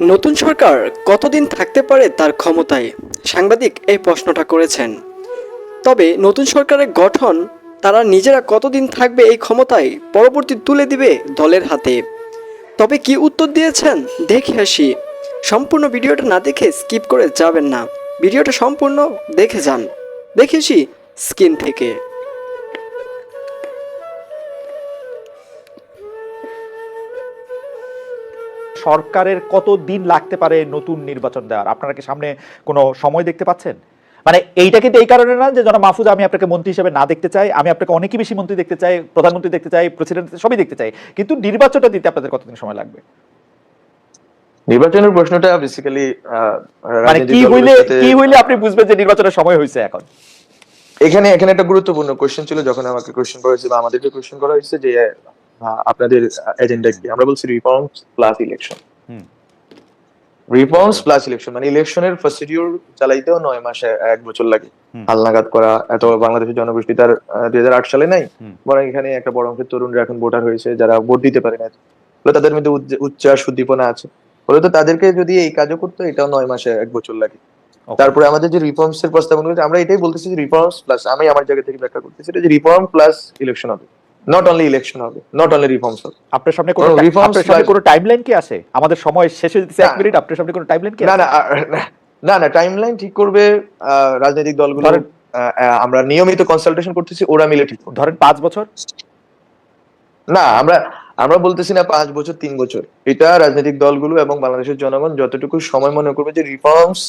নতুন সরকার কতদিন থাকতে পারে তার ক্ষমতায়? সাংবাদিক এই প্রশ্নটা করেছেন। তবে নতুন সরকারের গঠন, তারা নিজেরা কতদিন থাকবে এই ক্ষমতায় পরবর্তী তুলে দিবে দলের হাতে। তবে কি উত্তর দিয়েছেন? দেখে আসি। সম্পূর্ণ ভিডিওটা না দেখে স্কিপ করে যাবেন না। ভিডিওটা সম্পূর্ণ দেখে যান। দেখেছি স্কিন থেকে। সরকারের কত দিন লাগতে পারে নতুন নির্বাচন দেওয়ার? আপনারা কি সামনে কোনো সময় দেখতে পাচ্ছেন? মানে এইটা কিন্তু এই কারণে না যে জনাব মাহফুজ আমি আপনাকে মন্ত্রী হিসেবে না দেখতে চাই আমি আপনাকে অনেকই বেশি মন্ত্রী দেখতে চাই প্রধানমন্ত্রী দেখতে চাই প্রেসিডেন্ট সবই দেখতে চাই। কিন্তু নির্বাচনটা দিতে আপনাদের কতদিন সময় লাগবে? নির্বাচনের প্রশ্নটা বেসিক্যালি মানে কি হইলে কি হইলে আপনি বুঝবেন যে নির্বাচনের সময় হয়েছে এখন? এখানে এখানে একটা গুরুত্বপূর্ণ কোশ্চেন ছিল যখন আমাকে কোশ্চেন করা হয়েছে বা আমাদেরকে কোশ্চেন করা হয়েছে যে আপনাদের এজেন্ডা কি? আমরা বলছি reforms plus election reforms plus election মানে ইলেকশনের প্রসিডিউর চালাইতেও নয় মাসে এক বছর লাগে। হালনাগাদ করা এত বাংলাদেশের জনগোষ্ঠী তার দুই হাজার আট সালে নাই। বরং এখানে একটা বড় অংশের তরুণরা এখন ভোটার হয়েছে যারা ভোট দিতে পারে না তাদের মধ্যে উচ্চ- উচ্চাস উদ্দীপনা আছে। ফলে তো তাদেরকে যদি এই কাজও করতে এটাও নয় মাসে এক বছর লাগে। তারপরে আমাদের যে রিফর্মস এর প্রস্তাবনা রয়েছে আমরা এটাই বলতেছি যে রিফর্মস প্লাস আমি আমার জায়গা থেকে ব্যাখ্যা করতেছি এটা যে রিফর্ম প্লাস ইলেকশন হবে। নট অনলি ইলেকশন হবে নট অনলি রিফর্মস হবে। আপনার সামনে কোনো আপনার সামনে কোনো টাইমলাইন কি আছে? আমাদের সময় শেষ হয়ে এক না। মিনিট আপনার সামনে কোনো টাইমলাইন কি না না না, না টাইমলাইন ঠিক করবে রাজনৈতিক দলগুলো আমরা নিয়মিত কনসালটেশন করতেছি ওরা মিলে ঠিক ধরেন পাঁচ বছর? না আমরা আমরা বলতেছি না পাঁচ বছর তিন বছর। এটা রাজনৈতিক দলগুলো এবং বাংলাদেশের জনগণ যতটুকু সময় মনে করবে যে রিফর্মস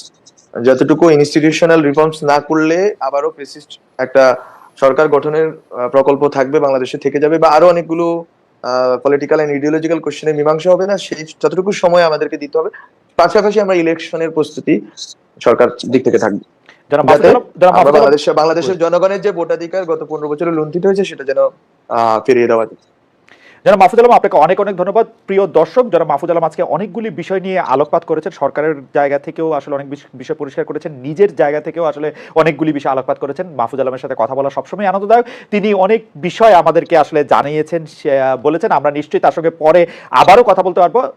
যতটুকু ইনস্টিটিউশনাল রিফর্মস না করলে আবারও পেসিস্ট একটা সরকার গঠনের প্রকল্প থাকবে বাংলাদেশে থেকে যাবে বা আরও অনেকগুলো পলিটিক্যাল এন্ড ইডিওলজিক্যাল কোশ্চেনের মীমাংসা হবে না সেই যতটুকু সময় আমাদেরকে দিতে হবে। পাশাপাশি আমরা ইলেকশনের প্রস্তুতি সরকার দিক থেকে থাকবে। বাংলাদেশের জনগণের যে ভোটাধিকার গত পনেরো বছরে লুণ্ঠিত হয়েছে সেটা যেন আহ, ফিরিয়ে দেওয়া যায়। যারা মাহফুজ আলম, আপনাকে অনেক অনেক ধন্যবাদ। প্রিয় দর্শক যারা মাহফুজ আলম আজকে অনেকগুলি বিষয় নিয়ে আলোকপাত করেছেন। সরকারের জায়গা থেকেও আসলে অনেক বিষ- বিষয় পরিষ্কার করেছেন। নিজের জায়গা থেকেও আসলে অনেকগুলি বিষয় আলোকপাত করেছেন। মাহফুজ আলমের সাথে কথা বলা সবসময় আনন্দদায়ক। তিনি অনেক বিষয় আমাদেরকে আসলে জানিয়েছেন বলেছেন। আমরা নিশ্চয়ই তার সঙ্গে পরে আবারও কথা বলতে পারব।